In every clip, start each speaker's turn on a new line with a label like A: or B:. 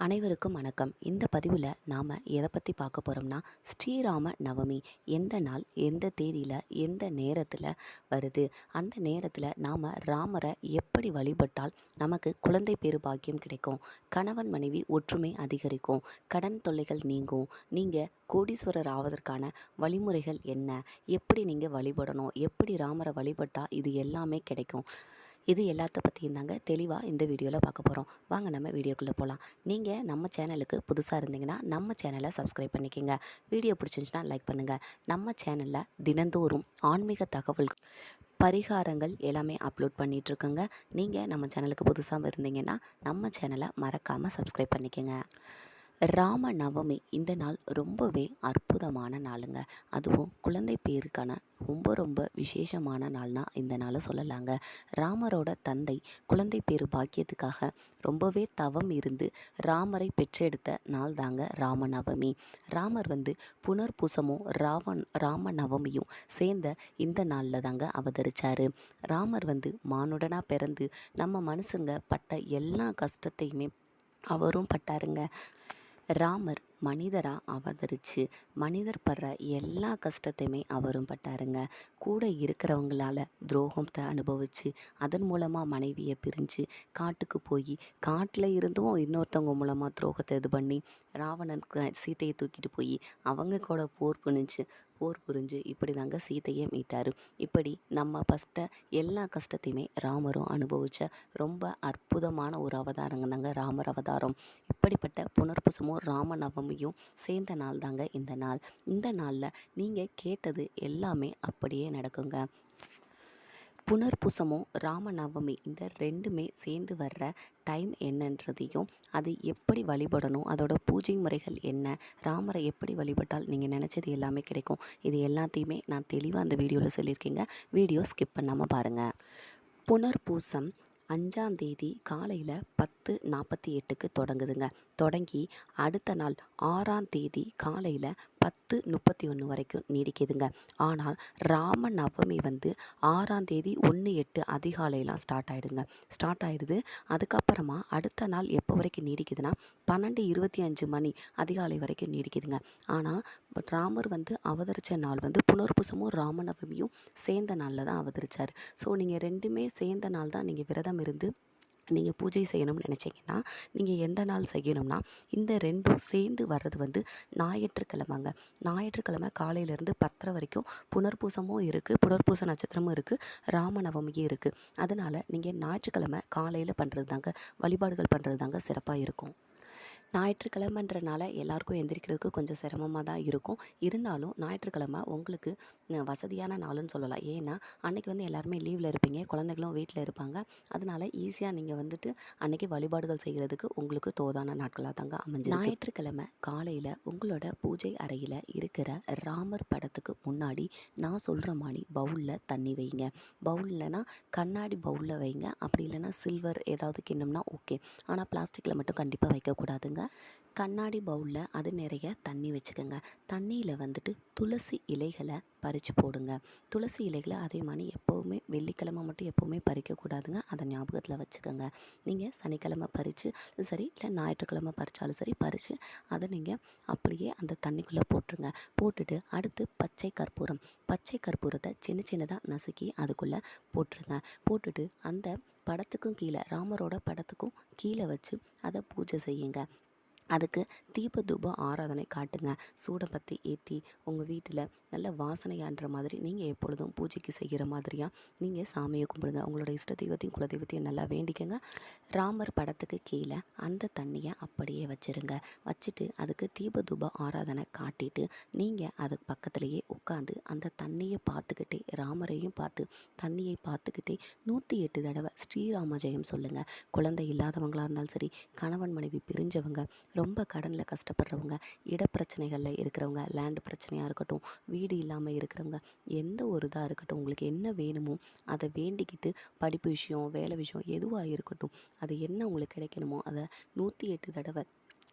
A: அனைவருக்கும் வணக்கம். இந்த பதிவில் நாம் எதை பற்றி பார்க்க போகிறோம்னா ஸ்ரீராம நவமி எந்த நாள் எந்த தேதியில் எந்த நேரத்தில் வருது? அந்த நேரத்தில் நாம் ராமரை எப்படி வழிபட்டால் நமக்கு குழந்தை பேரு பாக்கியம் கிடைக்கும்? கணவன் மனைவி ஒற்றுமை அதிகரிக்கும். கடன் தொல்லைகள் நீங்கும். நீங்கள் கோடீஸ்வரர் ஆவதற்கான வழிமுறைகள் என்ன? எப்படி நீங்கள் வழிபடணும்? எப்படி ராமரை வழிபட்டால் இது எல்லாமே கிடைக்கும்? இது எல்லாத்த பற்றியும் தாங்க தெளிவாக இந்த வீடியோவில் பார்க்க போகிறோம் வாங்க நம்ம வீடியோக்குள்ளே போகலாம் நீங்கள் நம்ம சேனலுக்கு புதுசாக இருந்தீங்கன்னா நம்ம சேனலை சப்ஸ்கிரைப் பண்ணிக்கோங்க. வீடியோ பிடிச்சிருந்துச்சுன்னா லைக் பண்ணுங்கள் நம்ம சேனலில் தினந்தோறும் ஆன்மீக தகவல் பரிகாரங்கள் எல்லாமே அப்லோட் பண்ணிகிட்ருக்கோங்க நீங்கள் நம்ம சேனலுக்கு புதுசாக இருந்தீங்கன்னா நம்ம சேனலை மறக்காமல் சப்ஸ்கிரைப் பண்ணிக்கோங்க. ராம நவமி இந்த நாள் ரொம்பவே அற்புதமான நாளுங்க. அதுவும் குழந்தை பேருக்கான ரொம்ப ரொம்ப விசேஷமான நாள்னா இந்த நாளை சொல்லலாங்க. ராமரோட தந்தை குழந்தை பேரு பாக்கியத்துக்காக ரொம்பவே தவம் இருந்து ராமரை பெற்றெடுத்த நாள் தாங்க ராம நவமி ராமர் வந்து புனர்பூசமும் ராவன் ராம நவமியும் சேர்ந்த இந்த நாளில் தாங்க அவதரிச்சாரு. ராமர் வந்து மானுடனாக பிறந்து நம்ம மனுஷங்க பட்ட எல்லா கஷ்டத்தையுமே அவரும் பட்டாருங்க. ராமர் மனிதராக அவதரித்து மனிதர் படுற எல்லா கஷ்டத்தையுமே அவரும் பட்டாருங்க. கூட இருக்கிறவங்களால துரோகத்தை அனுபவித்து அதன் மூலமாக மனைவியை பிரிஞ்சு காட்டுக்கு போய் காட்டில் இருந்தும் இன்னொருத்தவங்க மூலமாக துரோகத்தை இது பண்ணி ராவணன் சீத்தையை சீதையை தூக்கிட்டு போய் அவங்க கூட போர் புரிஞ்சு போர் புரிஞ்சு இப்படி தாங்க சீதையை மீட்டார். இப்படி நம்ம ஃபஸ்ட்டை எல்லா கஷ்டத்தையுமே ராமரும் அனுபவித்த ரொம்ப அற்புதமான ஒரு அவதாரங்க தாங்க ராமர் அவதாரம். இப்படிப்பட்ட புனர்பூசமும் ராம நவமியும் சேர்ந்த நாள் தாங்க இந்த நாள். இந்த நாளில் நீங்கள் கேட்டது எல்லாமே அப்படியே நடக்குங்க. புனர்பூசமும் ராம நவமி இந்த ரெண்டுமே சேர்ந்து வர்ற டைம் என்னன்றதையும் அது எப்படி வழிபடணும் அதோட பூஜை முறைகள் என்ன ராமரை எப்படி வழிபட்டால் நீங்கள் நினச்சது எல்லாமே கிடைக்கும். இது எல்லாத்தையுமே நான் தெளிவாக அந்த வீடியோவில் சொல்லியிருக்கீங்க. வீடியோ ஸ்கிப் பண்ணாமல் பாருங்கள் புனர்பூசம் அஞ்சாம் தேதி காலையில் பத்து நாற்பத்தி எட்டுக்கு தொடங்குதுங்க. தொடங்கி அடுத்த நாள் ஆறாம் தேதி காலையில் பத்து முப்பத்தி ஒன்று வரைக்கும் நீடிக்குதுங்க. ஆனால் ராம நவமி வந்து ஆறாம் தேதி ஒன்று எட்டு அதிகாலையெல்லாம் ஸ்டார்ட் ஆகிடுங்க ஸ்டார்ட் ஆகிடுது அதுக்கப்புறமா அடுத்த நாள் எப்போ வரைக்கும் நீடிக்குதுன்னா பன்னெண்டு இருபத்தி அஞ்சு மணி அதிகாலை வரைக்கும் நீடிக்குதுங்க. ஆனால் ராமர் வந்து அவதரித்த நாள் வந்து புனர்பூசமும் ராமநவமியும் சேர்ந்த நாளில் தான் அவதரிச்சார். ஸோ நீங்கள் ரெண்டுமே சேர்ந்த நாள் தான் நீங்கள் விரதம் இருந்து நீங்கள் பூஜை செய்யணும்னு நினச்சிங்கன்னா நீங்கள் எந்த நாள் செய்யணும்னா இந்த ரெண்டும் சேர்ந்து வர்றது வந்து ஞாயிற்றுக்கிழமைங்க. ஞாயிற்றுக்கிழமை காலையிலேருந்து பத்தரை வரைக்கும் புனர்பூசமும் இருக்குது புனர்பூச நட்சத்திரமும் இருக்குது ராமநவமியும் இருக்குது அதனால் நீங்கள் ஞாயிற்றுக்கிழமை காலையில் பண்ணுறது தாங்க வழிபாடுகள் பண்ணுறது தாங்க சிறப்பாக இருக்கும். ஞாயிற்றுக்கிழமைன்றனால எல்லாருக்கும் எந்திரிக்கிறதுக்கு கொஞ்சம் சிரமமாக தான் இருக்கும். இருந்தாலும் ஞாயிற்றுக்கிழமை உங்களுக்கு வசதியான நாளுன்னு சொல்லலாம். ஏன்னா அன்னைக்கு வந்து எல்லாருமே லீவில் இருப்பீங்க. குழந்தைகளும் வீட்டில் இருப்பாங்க. அதனால ஈஸியாக நீங்கள் வந்துட்டு அன்றைக்கி வழிபாடுகள் செய்கிறதுக்கு உங்களுக்கு தோதான நாட்களாக தாங்க அமைஞ்சு ஞாயிற்றுக்கிழமை காலையில் உங்களோட பூஜை அறையில் இருக்கிற ராமர் படத்துக்கு முன்னாடி நான் சொல்கிற மாதிரி பவுலில் தண்ணி வைங்க. பவுல்லனா கண்ணாடி பவுலில் வைங்க. அப்படி இல்லைன்னா சில்வர் ஏதாவது கிண்ணம்னா ஓகே ஆனால் பிளாஸ்டிக்கில் மட்டும் கண்டிப்பாக வைக்கக்கூடாதுங்க. கண்ணாடி பவுலில் அது நிறைய தண்ணி வச்சுக்கோங்க. தண்ணியில் வந்துட்டு துளசி இலைகளை பறித்து போடுங்க. துளசி இலைகளை அதே மாதிரி எப்போவுமே வெள்ளிக்கிழமை மட்டும் எப்போவுமே பறிக்கக்கூடாதுங்க. அதை ஞாபகத்தில் வச்சுக்கோங்க. நீங்கள் சனிக்கிழமை பறித்து சரி இல்லை ஞாயிற்றுக்கிழமை பறித்தாலும் சரி பறித்து அதை நீங்கள் அப்படியே அந்த தண்ணிக்குள்ளே போட்டுருங்க. போட்டுட்டு அடுத்து பச்சை கற்பூரம். பச்சை கற்பூரத்தை சின்ன சின்னதாக நசுக்கி அதுக்குள்ளே போட்டுருங்க. போட்டுட்டு அந்த படத்துக்கும் கீழே ராமரோட படத்துக்கும் கீழே வச்சு அதை பூஜை செய்யுங்க. அதுக்கு தீப தூப ஆராதனை காட்டுங்க. சூடை பற்றி ஏற்றி உங்கள் வீட்டில் நல்ல வாசனையான்ற மாதிரி நீங்கள் எப்பொழுதும் பூஜைக்கு செய்கிற மாதிரியாக நீங்கள் சாமியை கும்பிடுங்க. உங்களோட இஷ்ட தெய்வத்தையும் குலதெய்வத்தையும் நல்லா வேண்டிக்கங்க. ராமர் படத்துக்கு கீழே அந்த தண்ணியை அப்படியே வச்சிருங்க. வச்சுட்டு அதுக்கு தீப தூப ஆராதனை காட்டிட்டு நீங்கள் அதுக்கு பக்கத்துலேயே உட்காந்து அந்த தண்ணியை பார்த்துக்கிட்டே ராமரையும் பார்த்து தண்ணியை பார்த்துக்கிட்டே நூற்றி எட்டு தடவை ஸ்ரீராம ஜெயம் சொல்லுங்கள் குழந்தை இல்லாதவங்களாக இருந்தாலும் சரி கணவன் மனைவி பிரிஞ்சவங்க ரொம்ப கடனில் கஷ்டப்படுறவங்க இடப்பிரச்சனைகளில் இருக்கிறவங்க லேண்ட் பிரச்சனையாக இருக்கட்டும் வீடு இல்லாமல் இருக்கிறவங்க எந்த ஒரு இதாக இருக்கட்டும் உங்களுக்கு என்ன வேணுமோ அதை வேண்டிக்கிட்டு படிப்பு விஷயம் வேலை விஷயம் எதுவாக இருக்கட்டும் அது என்ன உங்களுக்கு கிடைக்கணுமோ அதை நூற்றி எட்டு தடவை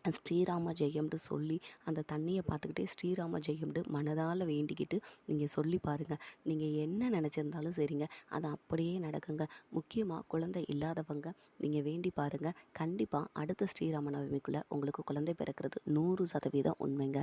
A: ஸ்ரீராம ஜெயம்னு சொல்லி அந்த தண்ணியை பார்த்துக்கிட்டே ஸ்ரீராம ஜெயம்னு மனதால் வேண்டிக்கிட்டு நீங்கள் சொல்லி பாருங்கள் நீங்கள் என்ன நினச்சிருந்தாலும் சரிங்க. அது அப்படியே நடக்குங்க. முக்கியமாக குழந்தை இல்லாதவங்க நீங்கள் வேண்டி பாருங்கள் கண்டிப்பாக அடுத்த ஸ்ரீராம நவமிக்குள்ளே உங்களுக்கு குழந்தை பிறக்கிறது நூறு சதவீதம் உண்மைங்க.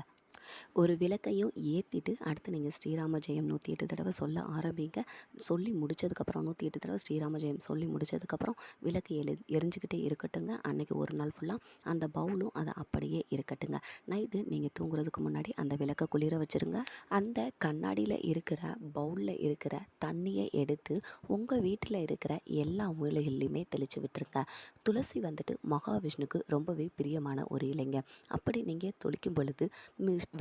A: ஒரு விளக்கையும் ஏற்றிட்டு அடுத்து நீங்கள் ஸ்ரீராம ஜெயம் நூற்றி எட்டு தடவை சொல்ல ஆரம்பிங்க. சொல்லி முடிச்சதுக்கப்புறம் நூற்றி எட்டு தடவை ஸ்ரீராம ஜெயம் சொல்லி முடிச்சதுக்கப்புறம் விளக்கு எழு எரிஞ்சுக்கிட்டே இருக்கட்டுங்க. அன்னைக்கு ஒரு நாள் ஃபுல்லாக அந்த பவுலும் அது அப்படியே இருக்கட்டுங்க. நைட்டு நீங்கள் தூங்குறதுக்கு முன்னாடி அந்த விளக்கை குளிர வச்சுருங்க. அந்த கண்ணாடியில் இருக்கிற பவுலில் இருக்கிற தண்ணியை எடுத்து உங்கள் வீட்டில் இருக்கிற எல்லா மூலைகள்லையுமே தெளித்து விட்டுருங்க. துளசி வந்துட்டு மகாவிஷ்ணுக்கு ரொம்பவே பிரியமான ஒரு இலைங்க. அப்படி நீங்கள் தொளிக்கும் பொழுது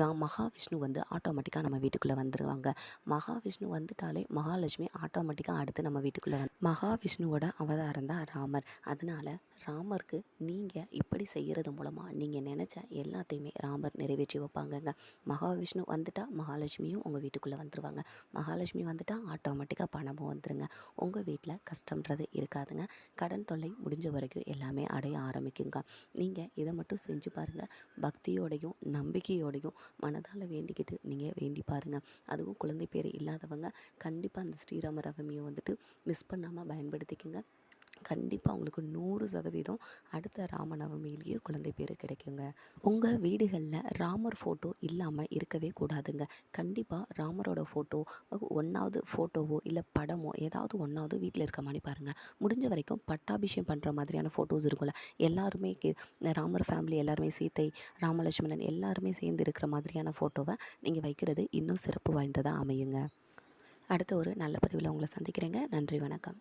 A: தான் மகாவிஷ்ணு வந்து ஆட்டோமேட்டிக்காக நம்ம வீட்டுக்குள்ளே வந்துடுவாங்க மகாவிஷ்ணு வந்துட்டாலே மகாலட்சுமி ஆட்டோமேட்டிக்காக அடுத்து நம்ம வீட்டுக்குள்ளே வந்து மகாவிஷ்ணுவோட அவதாரம் தான் ராமர். அதனால் ராமருக்கு நீங்கள் இப்படி செய்கிறது மூலமாக நீங்கள் நினச்ச எல்லாத்தையுமே ராமர் நிறைவேற்றி வைப்பாங்கங்க. மகாவிஷ்ணு வந்துட்டால் மகாலட்சுமியும் உங்கள் வீட்டுக்குள்ளே வந்துடுவாங்க மகாலட்சுமி வந்துட்டால் ஆட்டோமேட்டிக்காக பணமும் வந்துடுங்க உங்கள் வீட்டில் கஷ்டம்ன்றது இருக்காதுங்க. கடன் தொல்லை முடிஞ்ச வரைக்கும் எல்லாமே அடைய ஆரம்பிக்குங்க. நீங்கள் இதை மட்டும் செஞ்சு பாருங்கள் பக்தியோடையும் நம்பிக்கையோடையும் மனதால் வேண்டிக்கிட்டு நீங்கள் வேண்டி பாருங்கள் அதுவும் குழந்தை பேர் இல்லாதவங்க கண்டிப்பாக அந்த ஸ்ரீராம ரவமியை வந்துட்டு மிஸ் பண்ணாமல் பயன்படுத்திக்கங்க. கண்டிப்பாக உங்களுக்கு நூறு சதவீதம் அடுத்த ராமநவமியிலேயே குழந்தை பேர் கிடைக்குங்க. உங்கள் வீடுகளில் ராமர் ஃபோட்டோ இல்லாமல் இருக்கவே கூடாதுங்க. கண்டிப்பாக ராமரோட ஃபோட்டோ ஒன்றாவது ஃபோட்டோவோ இல்லை படமோ ஏதாவது ஒன்றாவது வீட்டில் இருக்க மாதிரி பாருங்கள் முடிஞ்ச வரைக்கும் பட்டாபிஷேகம் பண்ணுற மாதிரியான ஃபோட்டோஸ் இருக்கும்ல. எல்லாருமே ராமர் ஃபேமிலி எல்லாருமே சீத்தை ராமலட்சுமணன் எல்லாருமே சேர்ந்து இருக்கிற மாதிரியான ஃபோட்டோவை நீங்கள் வைக்கிறது இன்னும் சிறப்பு வாய்ந்ததாக அமையுங்க. அடுத்த ஒரு நல்ல பதிவில் உங்களை சந்திக்கிறேங்க. நன்றி வணக்கம்.